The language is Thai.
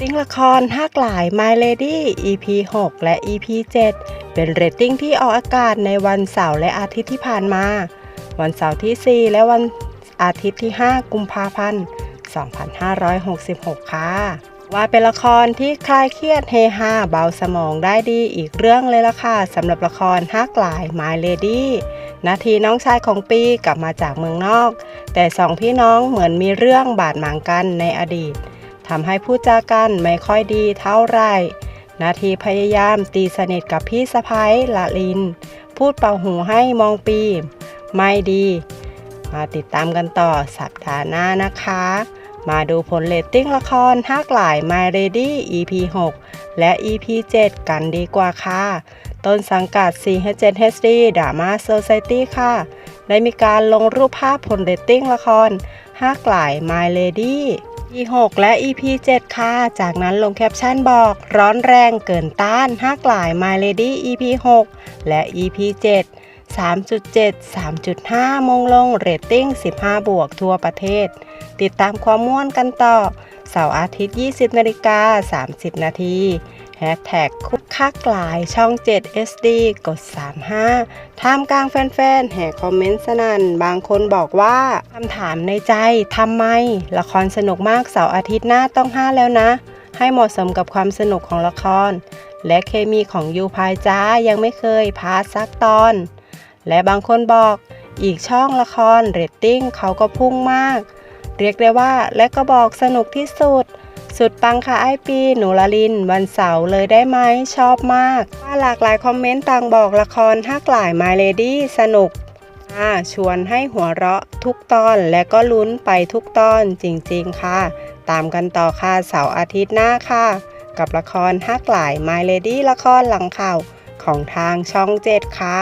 ติ้งละครฮักหลาย My Lady EP 6 และ EP 7 เป็นเรตติ้งที่ออกอากาศในวันเสาร์และอาทิตย์ที่ผ่านมา วันเสาร์ที่ 4 และวันอาทิตย์ที่ 5 กุมภาพันธ์ 2566 ค่ะ ว่าเป็นละครที่คลายเครียดเฮฮาเบาสมองได้ดีอีกเรื่องเลยละค่ะสำหรับละครฮักหลาย My Lady นาทีน้องชายของปีกลับมาจากเมืองนอก แต่สองพี่น้องเหมือนมีเรื่องบาดหมางกันในอดีต ทำให้พูดจากันไม่ค่อยดีเท่าไหร่ นาทีพยายามตีสนิทกับพี่สะพ้ายละลิน พูดเป่าหูให้มองปีมไม่ดี มาติดตามกันต่อสัปดาห์หน้านะคะ มาดูผลเรตติ้งละครฮักหลาย My Lady EP 6 และ EP 7 กันดีกว่าค่ะ ต้นสังกัด 4H7 HD Drama Society ค่ะ ได้มีการลงรูปภาพผลเรตติ้งละครฮักหลาย My Lady 6 และ EP 7 ค่ะ จากนั้นลงแคปชั่นบอกร้อนแรงเกินต้านฮักหลาย My Lady EP 6 และ EP 7 3.7 3.5 มงลงเรตติ้ง 15 บวกทั่วประเทศ ติดตามความม่วนกันต่อ เสาร์อาทิตย์ 20นาฬิกา30 นาทีแฮชแท็กคุกคักหลายช่อง 7 SD กด 35 ท่ามกลางแฟนๆ แห่คอมเมนต์สนั่น บางคนบอกว่าคำถามในใจทำไม ละครสนุกมากเสาร์อาทิตย์หน้าต้อง5แล้วนะ ให้เหมาะสมกับความสนุกของละคร และเคมีของยูพายจ้ายังไม่เคยพาสักตอน และบางคนบอกอีกช่องละครเรตติ้งเขาก็พุ่งมาก เรียกได้ว่าและก็บอกสนุกที่สุด สุดปังค่ะไอปีหนูละลิน วันเสาร์เลยได้ไหมชอบมาก ว่าหลากหลายคอมเมนต์ต่างบอกละครฮักหลาย My Lady สนุกอ่าชวนให้หัวเราะทุกตอนและก็ลุ้นไปทุกตอนจริงๆค่ะ ตามกันต่อค่ะเสาร์อาทิตย์หน้าค่ะ กับละครฮักหลาย My Lady ละครหลังข่าวของทางช่อง7ค่ะ